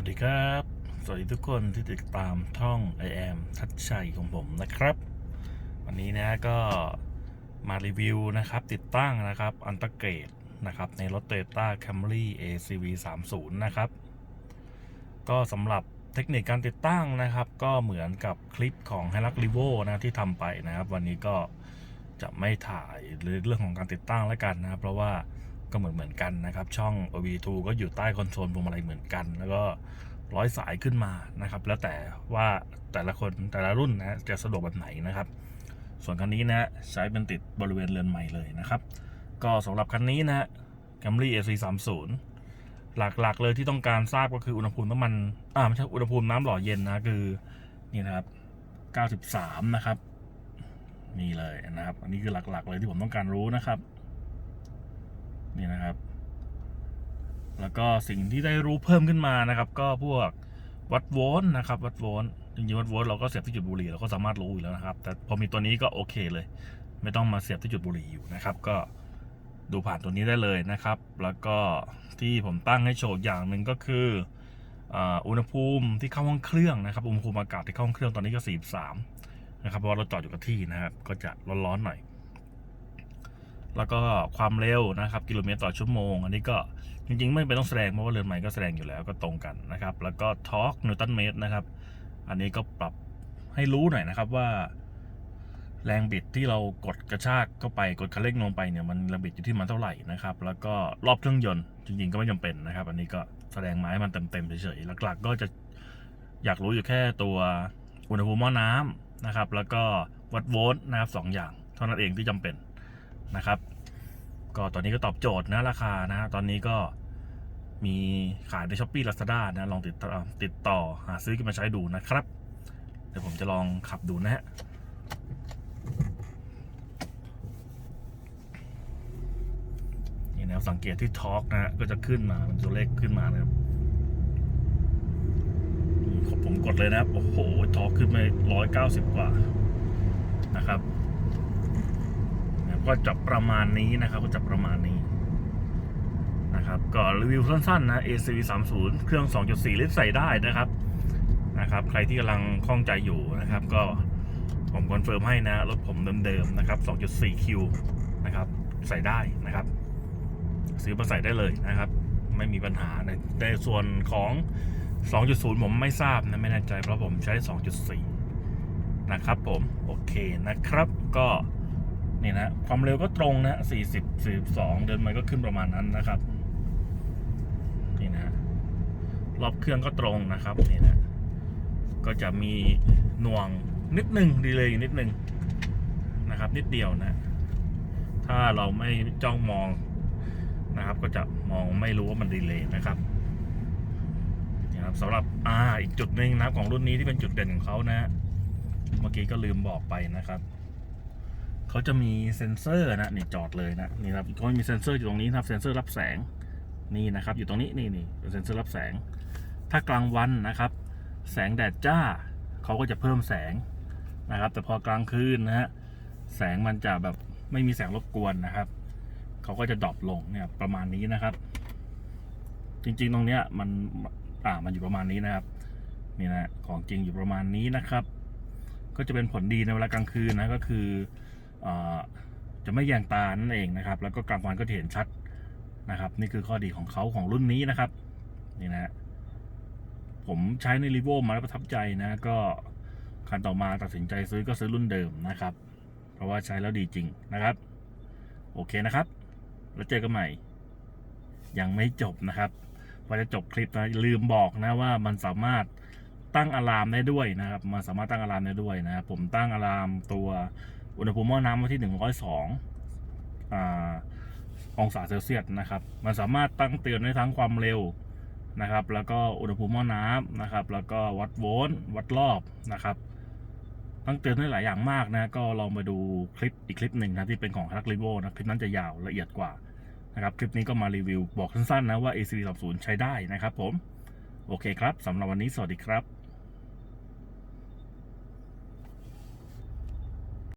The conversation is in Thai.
วัสดีครับ สวัสดีทุกคนที่ติดตามท่อง I am ทัชชัยของผมนะครับ วันนี้นะก็มารีวิวนะครับ ติดตั้งนะครับอันตเกรดนะครับ ในรถ Toyota Camry ACV 30นะครับ ก็สำหรับเทคนิคการติดตั้งนะครับ ก็เหมือนกับคลิปของ h i l u x r e v o นะที่ทำไปนะครับ วันนี้ก็จะไม่ถ่ายหรือเรื่องของการติดตั้งแล้วกันนะครับเพราะว่า ก็เหมือนเหมือนกันนะครับ ช่อง OB2 ก็อยู่ใต้คอนโซลพวงมาลัยเหมือนกัน แล้วก็ร้อยสายขึ้นมานะครับ แล้วแต่ว่าแต่ละคนแต่ละรุ่นนะจะสะดวกแบบไหนนะครับ ส่วนคันนี้นะใช้เป็นติดบริเวณเรือนใหม่เลยนะครับ ก็สำหรับคันนี้นะ Camry AC30 หลักๆ เลยที่ต้องการทราบก็คืออุณหภูมิน้ำมันอ่าไม่ใช่อุณหภูมิน้ำหล่อเย็นนะคือนี่นะครับ93 นะครับนี่เลยนะครับ อันนี้คือหลักๆ เลยที่ผมต้องการรู้นะครับ นี่นะครับ แล้วก็สิ่งที่ได้รู้เพิ่มขึ้นมานะครับ ก็พวกวัดโวลต์นะครับ วัดโวลต์จริงๆวัดโวลต์เราก็เสียบที่จุดบุหรี่เราก็สามารถรู้อยู่แล้วนะครับ แต่พอมีตัวนี้ก็โอเคเลย ไม่ต้องมาเสียบที่จุดบุหรี่อยู่นะครับ ก็ดูผ่านตัวนี้ได้เลยนะครับ แล้วก็ที่ผมตั้งให้โชว์อย่างหนึ่งก็คืออุณหภูมิที่เข้าห้องเครื่องนะครับ อุณหภูมิอากาศที่เข้าห้องเครื่องตอนนี้ก็43นะครับเพราะเราจอดอยู่กับที่นะครับ ก็จะร้อนๆหน่อย แล้วก็ความเร็วนะครับกิโลเมตรต่อชั่วโมง อันนี้ก็จริงๆ ไม่เป็นต้องแสดงเพราะว่าเรือนใหม่ก็แสดงอยู่แล้วก็ตรงกันนะครับ แล้วก็ทอร์กนิวตันเมตรนะครับ อันนี้ก็ปรับให้รู้หน่อยนะครับว่า แรงบิดที่เรากดกระชากเข้าไปกดคันเร่งลงไปเนี่ยมันแรงบิดอยู่ที่มันเท่าไหร่นะครับ แล้วก็รอบเครื่องยนต์จริงๆ ก็ไม่จำเป็นนะครับ อันนี้ก็แสดงไมาให้มันเต็มๆเฉยๆหลักๆ ก็จะอยากรู้อยู่แค่ตัวอุณหภูมิหม้อน้ำนะครับ แล้วก็วัดโวลต์นะครับสองอย่าง เท่านั้นเองที่จำเป็น นะครับ ก็ตอนนี้ก็ตอบโจทย์นะราคานะ ตอนนี้ก็มีขายในช้อปปี้ลาซาด้านะ ลองติดต่อติดต่อหาซื้อกันมาใช้ดูนะครับ เดี๋ยวผมจะลองขับดูนะฮะนี่นะสังเกตที่ทอร์กนะฮะก็จะขึ้นมาเป็นตัวเลขขึ้นมานะครับผมกดเลยนะครับ โอ้โหทอร์กขึ้นมาร้อยเก้าสิบกว่านะครับ ก็จะประมาณนี้นะครับ ก็จะประมาณนี้นะครับ ก็รีวิวสั้นๆนะ ACV 30เครื่อง 2.4 ลิตรใส่ได้นะครับนะครับ ใครที่กำลังคล่องใจอยู่นะครับ ก็ผมคอนเฟิร์มให้นะ รถผมเดิมๆนะครับ 2.4คิวนะครับ ใส่ได้นะครับ ซื้อมาใส่ได้เลยนะครับ ไม่มีปัญหาในในส่วนของ 2.0 ผมไม่ทราบนะ ไม่แน่ใจเพราะผมใช้ 2.4 นะครับผม โอเคนะครับก็ นี่นะความเร็วก็ตรงนะ40 42เดินมาก็ขึ้นประมาณนั้นนะครับ นี่นะรอบเครื่องก็ตรงนะครับนี่นะก็จะมีหน่วงนิดหนึ่งดีเลยนิดหนึ่งนะครับ นิดเดียวนะ ถ้าเราไม่จ้องมองนะครับ ก็จะมองไม่รู้ว่ามันดีเลย์นะครับนี่ครับสำหรับอ่าอีกจุดหนึ่งนับของรุ่นนี้ที่เป็นจุดเด่นของเขานะ เมื่อกี้ก็ลืมบอกไปนะครับ เขาจะมีเซ็นเซอร์นะนี่จอดเลยนะนี่ครับเขามีเซ็นเซอร์อยู่ตรงนี้นะครับเซ็นเซอร์รับแสงนี่นะครับ อยู่ตรงนี้นี่นี่เซ็นเซอร์รับแสง ถ้ากลางวันนะครับ แสงแดดจ้าเขาก็จะเพิ่มแสงนะครับ แต่พอกลางคืนนะฮะแสงมันจะแบบไม่มีแสงรบกวนนะครับเขาก็จะดรอปลงเนี่ยประมาณนี้นะครับ จริงๆตรงเนี้ยมันอ่ามันอยู่ประมาณนี้นะครับนี่นะของจริงอยู่ประมาณนี้นะครับ ก็จะเป็นผลดีในเวลากลางคืนนะก็คือ จะไม่แยงตานั่นเองนะครับ แล้วก็กลางวันก็จะเห็นชัดนะครับ นี่คือข้อดีของเขาของรุ่นนี้นะครับ นี่นะผมใช้ในรีโวมาแล้วประทับใจนะก็คันต่อมาตัดสินใจซื้อก็ซื้อรุ่นเดิมนะครับ เพราะว่าใช้แล้วดีจริงนะครับ โอเคนะครับ แล้วเจอกันใหม่ ยังไม่จบนะครับพอจะจบคลิปนะลืมบอกนะว่ามันสามารถตั้งอะลามได้ด้วยนะครับ มันสามารถตั้งอะลามได้ด้วยนะครับผมตั้งอะลามตัว อุณหภูมิหม้อน้ำไว้ที่ 102อ่าองศาเซลเซียสนะครับ มันสามารถตั้งเตือนได้ทั้งความเร็วนะครับ แล้วก็อุณหภูมิหม้อน้ำนะครับ แล้วก็วัดโวลต์วัดรอบนะครับ ตั้งเตือนได้หลายอย่างมากนะ ก็ลองมาดูคลิปอีกคลิปหนึ่งนะที่เป็นของฮักลิโวนะคลิปนั้นจะยาวละเอียดกว่านะครับ คลิปนี้ก็มารีวิวบอกสั้นๆนะว่า AC30 ใช้ได้นะครับผม โอเคครับสำหรับวันนี้สวัสดีครับ